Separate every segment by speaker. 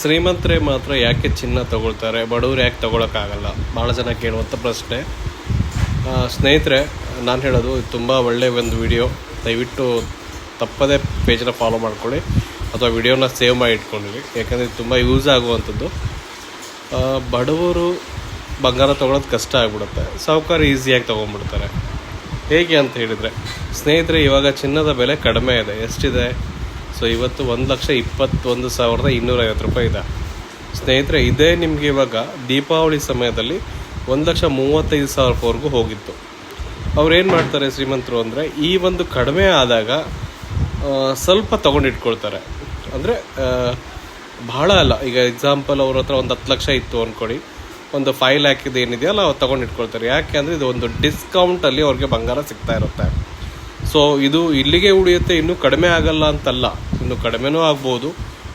Speaker 1: ಶ್ರೀಮಂತರೇ ಮಾತ್ರ ಯಾಕೆ ಚಿನ್ನ ತಗೊಳ್ತಾರೆ? ಬಡವರು ಯಾಕೆ ತಗೊಳಕ್ಕಾಗಲ್ಲ? ಭಾಳ ಜನ ಕೇಳುವಂಥ ಪ್ರಶ್ನೆ. ಸ್ನೇಹಿತರೆ, ನಾನು ಹೇಳೋದು ತುಂಬ ಒಳ್ಳೆಯ ಒಂದು ವಿಡಿಯೋ. ದಯವಿಟ್ಟು ತಪ್ಪದೇ ಪೇಜನ್ನ ಫಾಲೋ ಮಾಡ್ಕೊಳ್ಳಿ. ಅಥವಾ ವಿಡಿಯೋನ ಸೇವ್ ಮಾಡಿ ಇಟ್ಕೊಂಡಿರಿ. ಯಾಕಂದರೆ ತುಂಬ ಯೂಸ್ ಆಗುವಂಥದ್ದು. ಬಡವರು ಬಂಗಾರ ತೊಗೊಳೋದು ಕಷ್ಟ ಆಗಿಬಿಡುತ್ತೆ. ಸಾಹುಕಾರ ಈಸಿಯಾಗಿ ತೊಗೊಂಡ್ಬಿಡ್ತಾರೆ. ಹೇಗೆ ಅಂತ ಹೇಳಿದರೆ, ಸ್ನೇಹಿತರೆ, ಇವಾಗ ಚಿನ್ನದ ಬೆಲೆ ಕಡಿಮೆ ಇದೆ. ಎಷ್ಟಿದೆ? ಸೊ ಇವತ್ತು ಒಂದು ಲಕ್ಷ ಇಪ್ಪತ್ತೊಂದು ಸಾವಿರದ ಇನ್ನೂರೈವತ್ತು ರೂಪಾಯಿ ಇದೆ. ಸ್ನೇಹಿತರೆ, ಇದೇ ನಿಮಗೆ ಇವಾಗ ದೀಪಾವಳಿ ಸಮಯದಲ್ಲಿ ಒಂದು ಲಕ್ಷ ಮೂವತ್ತೈದು ಸಾವಿರ ಹೋಗಿತ್ತು. ಅವ್ರೇನು ಮಾಡ್ತಾರೆ ಶ್ರೀಮಂತರು ಅಂದರೆ, ಈ ಒಂದು ಕಡಿಮೆ ಆದಾಗ ಸ್ವಲ್ಪ ತೊಗೊಂಡಿಟ್ಕೊಳ್ತಾರೆ. ಅಂದರೆ ಬಹಳ ಅಲ್ಲ. ಈಗ ಎಕ್ಸಾಂಪಲ್ ಅವ್ರ ಹತ್ರ ಒಂದು ಹತ್ತು ಲಕ್ಷ ಇತ್ತು ಅಂದ್ಕೊಳ್ಳಿ ಒಂದು ಫೈವ್ ಲ್ಯಾಕಿದು ಏನಿದೆಯಲ್ಲ ಅವ್ರು ತೊಗೊಂಡಿಟ್ಕೊಳ್ತಾರೆ. ಯಾಕೆ ಅಂದರೆ, ಇದು ಒಂದು ಡಿಸ್ಕೌಂಟಲ್ಲಿ ಅವ್ರಿಗೆ ಬಂಗಾರ ಸಿಗ್ತಾ ಇರುತ್ತೆ. ಸೊ ಇದು ಇಲ್ಲಿಗೆ ಉಳಿಯುತ್ತೆ, ಇನ್ನೂ ಕಡಿಮೆ ಆಗಲ್ಲ ಅಂತಲ್ಲ. ಇನ್ನು ಕಡಿಮೆನೂ ಆಗ್ಬೋದು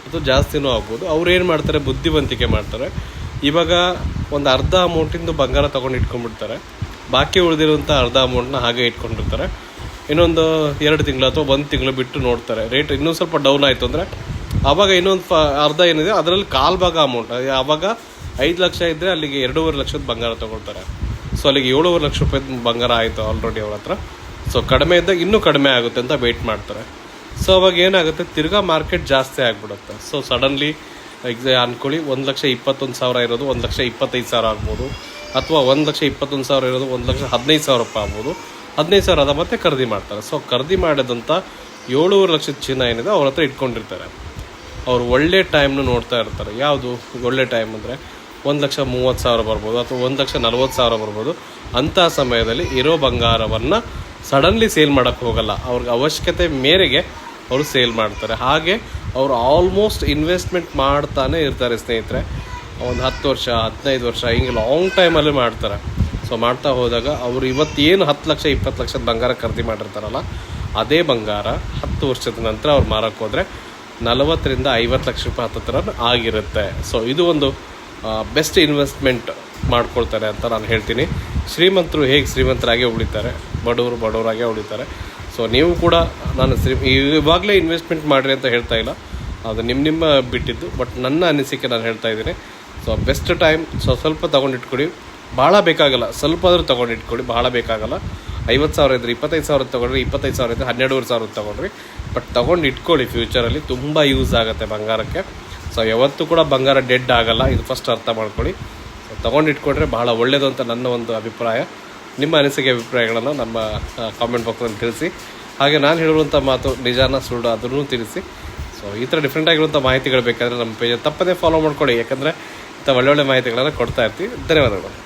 Speaker 1: ಅಥವಾ ಜಾಸ್ತಿನೂ ಆಗ್ಬೋದು. ಅವ್ರು ಏನು ಮಾಡ್ತಾರೆ? ಬುದ್ಧಿವಂತಿಕೆ ಮಾಡ್ತಾರೆ. ಇವಾಗ ಒಂದು ಅರ್ಧ ಅಮೌಂಟಿಂದು ಬಂಗಾರ ತೊಗೊಂಡು ಇಟ್ಕೊಂಡ್ಬಿಡ್ತಾರೆ. ಬಾಕಿ ಉಳಿದಿರುವಂಥ ಅರ್ಧ ಅಮೌಂಟ್ನ ಹಾಗೆ ಇಟ್ಕೊಂಡಿರ್ತಾರೆ. ಇನ್ನೊಂದು ಎರಡು ತಿಂಗಳು ಅಥವಾ ಒಂದು ತಿಂಗಳು ಬಿಟ್ಟು ನೋಡ್ತಾರೆ. ರೇಟ್ ಇನ್ನೂ ಸ್ವಲ್ಪ ಡೌನ್ ಆಯಿತು ಅಂದರೆ ಆವಾಗ ಇನ್ನೊಂದು ಫ ಅರ್ಧ ಏನಿದೆ, ಅದರಲ್ಲಿ ಕಾಲು ಭಾಗ ಅಮೌಂಟ್. ಆವಾಗ ಐದು ಲಕ್ಷ ಇದ್ದರೆ ಅಲ್ಲಿಗೆ ಎರಡೂವರೆ ಲಕ್ಷದ ಬಂಗಾರ ತೊಗೊಳ್ತಾರೆ. ಸೊ ಅಲ್ಲಿಗೆ ಏಳುವರೆ ಲಕ್ಷ ರೂಪಾಯಿ ಬಂಗಾರ ಆಯಿತು ಆಲ್ರೆಡಿ ಅವ್ರ ಹತ್ರ. ಸೊ ಕಡಿಮೆ ಇದ್ದಾಗ ಇನ್ನೂ ಕಡಿಮೆ ಆಗುತ್ತೆ ಅಂತ ವೆಯ್ಟ್ ಮಾಡ್ತಾರೆ. ಸೊ ಅವಾಗ ಏನಾಗುತ್ತೆ? ತಿರ್ಗಾ ಮಾರ್ಕೆಟ್ ಜಾಸ್ತಿ ಆಗಿಬಿಡುತ್ತೆ. ಸೊ ಸಡನ್ಲಿ ಎಕ್ಸಾ ಅಂದ್ಕೊಳ್ಳಿ ಒಂದು ಲಕ್ಷ ಇಪ್ಪತ್ತೊಂದು ಸಾವಿರ ಇರೋದು ಒಂದು ಲಕ್ಷ ಇಪ್ಪತ್ತೈದು ಸಾವಿರ ಆಗ್ಬೋದು. ಅಥವಾ ಒಂದು ಲಕ್ಷ ಇಪ್ಪತ್ತೊಂದು ಸಾವಿರ ಇರೋದು ಒಂದು ಲಕ್ಷ ಹದಿನೈದು ಸಾವಿರ ರೂಪಾಯಿ ಆಗ್ಬೋದು. ಹದಿನೈದು ಸಾವಿರ ಅದ ಮತ್ತೆ ಖರೀದಿ ಮಾಡ್ತಾರೆ. ಸೊ ಖರೀದಿ ಮಾಡಿದಂಥ ಏಳುವರೆ ಲಕ್ಷದ ಚಿನ್ನ ಏನಿದೆ ಅವ್ರ ಹತ್ರ ಇಟ್ಕೊಂಡಿರ್ತಾರೆ. ಅವ್ರು ಒಳ್ಳೆ ಟೈಮ್ನು ನೋಡ್ತಾ ಇರ್ತಾರೆ. ಯಾವುದು ಒಳ್ಳೆ ಟೈಮ್ ಅಂದರೆ ಒಂದು ಲಕ್ಷ ಮೂವತ್ತು ಸಾವಿರ ಬರ್ಬೋದು ಅಥವಾ ಒಂದು ಲಕ್ಷ ನಲ್ವತ್ತು ಸಾವಿರ ಬರ್ಬೋದು. ಅಂಥ ಸಮಯದಲ್ಲಿ ಇರೋ ಬಂಗಾರವನ್ನು ಸಡನ್ಲಿ ಸೇಲ್ ಮಾಡೋಕ್ಕೆ ಹೋಗಲ್ಲ. ಅವ್ರಿಗೆ ಅವಶ್ಯಕತೆ ಮೇರೆಗೆ ಅವರು ಸೇಲ್ ಮಾಡ್ತಾರೆ. ಹಾಗೆ ಅವರು ಆಲ್ಮೋಸ್ಟ್ ಇನ್ವೆಸ್ಟ್ಮೆಂಟ್ ಮಾಡ್ತಾನೆ ಇರ್ತಾರೆ ಸ್ನೇಹಿತರೆ. ಒಂದು ಹತ್ತು ವರ್ಷ, ಹದಿನೈದು ವರ್ಷ, ಹಿಂಗೆ ಲಾಂಗ್ ಟೈಮಲ್ಲೇ ಮಾಡ್ತಾರೆ. ಸೊ ಮಾಡ್ತಾ ಹೋದಾಗ ಅವರು ಇವತ್ತೇನು ಹತ್ತು ಲಕ್ಷ, ಇಪ್ಪತ್ತು ಲಕ್ಷದ ಬಂಗಾರ ಖರೀದಿ ಮಾಡಿರ್ತಾರಲ್ಲ, ಅದೇ ಬಂಗಾರ ಹತ್ತು ವರ್ಷದ ನಂತರ ಅವ್ರು ಮಾರಕ್ಕೆ ಹೋದರೆ ನಲವತ್ತರಿಂದ ಐವತ್ತು ಲಕ್ಷ ರೂಪಾಯಿ ಹತ್ತಿರ ಆಗಿರುತ್ತೆ. ಸೊ ಇದು ಒಂದು ಬೆಸ್ಟ್ ಇನ್ವೆಸ್ಟ್ಮೆಂಟ್ ಮಾಡ್ಕೊಳ್ತಾರೆ ಅಂತ ನಾನು ಹೇಳ್ತೀನಿ. ಶ್ರೀಮಂತರು ಹೇಗೆ ಶ್ರೀಮಂತರಾಗೇ ಉಳಿತಾರೆ? ಬಡವರು ಬಡವರಾಗೇ ಉಳಿತಾರೆ. ಸೊ ನೀವು ಕೂಡ ನಾನು ಇವಾಗಲೇ ಇನ್ವೆಸ್ಟ್ಮೆಂಟ್ ಮಾಡಿರಿ ಅಂತ ಹೇಳ್ತಾ ಇಲ್ಲ. ಅದು ನಿಮ್ಮ ನಿಮ್ಮ ಬಿಟ್ಟಿದ್ದು ಬಟ್ ನನ್ನ ಅನಿಸಿಕೆ ನಾನು ಹೇಳ್ತಾ ಇದ್ದೀನಿ. ಸೊ ಬೆಸ್ಟ್ ಟೈಮ್ ಸೊ ಸ್ವಲ್ಪ ತೊಗೊಂಡಿಟ್ಕೊಡಿ. ಭಾಳ ಬೇಕಾಗಲ್ಲ, ಸ್ವಲ್ಪ ಆದರೂ ತೊಗೊಂಡಿಟ್ಕೊಡಿ, ಭಾಳ ಬೇಕಾಗಲ್ಲ. ಐವತ್ತು ಸಾವಿರ ಇದ್ದರೆ ಇಪ್ಪತ್ತೈದು ಸಾವಿರ ತೊಗೊಂಡ್ರಿ, ಇಪ್ಪತ್ತೈದು ಸಾವಿರ ಇದ್ದರೆ ಹನ್ನೆರಡುವರೆ ಸಾವಿರ ತೊಗೊಂಡ್ರಿ. ಬಟ್ ತೊಗೊಂಡು ಇಟ್ಕೊಳ್ಳಿ ಫ್ಯೂಚರಲ್ಲಿ ತುಂಬ ಯೂಸ್ ಆಗುತ್ತೆ ಬಂಗಾರಕ್ಕೆ. ಸೊ ಯಾವತ್ತೂ ಕೂಡ ಬಂಗಾರ ಡೆಡ್ ಆಗಲ್ಲ, ಇದು ಫಸ್ಟ್ ಅರ್ಥ ಮಾಡ್ಕೊಳ್ಳಿ. ಸೊ ತೊಗೊಂಡು ಇಟ್ಕೊಂಡ್ರೆ ಬಹಳ ಒಳ್ಳೆಯದು ಅಂತ ನನ್ನ ಒಂದು ಅಭಿಪ್ರಾಯ. ನಿಮ್ಮ ಅನಿಸಿಕೆ ಅಭಿಪ್ರಾಯಗಳನ್ನು ನಮ್ಮ ಕಾಮೆಂಟ್ ಬಾಕ್ಸಲ್ಲಿ ತಿಳಿಸಿ. ಹಾಗೆ ನಾನು ಹೇಳುವಂಥ ಮಾತು ನಿಜಾನ, ಸುಳ್ಳು ಅದನ್ನು ತಿಳಿಸಿ. ಸೊ ಈ ಥರ ಡಿಫ್ರೆಂಟ್ ಆಗಿರುವಂಥ ಮಾಹಿತಿಗಳು ಬೇಕಾದರೆ ನಮ್ಮ ಪೇಜ್ ತಪ್ಪದೇ ಫಾಲೋ ಮಾಡ್ಕೊಳ್ಳಿ. ಯಾಕಂದರೆ ಇಂಥ ಒಳ್ಳೊಳ್ಳೆ ಮಾಹಿತಿಗಳನ್ನು ಕೊಡ್ತಾ ಇರ್ತೀವಿ. ಧನ್ಯವಾದಗಳು.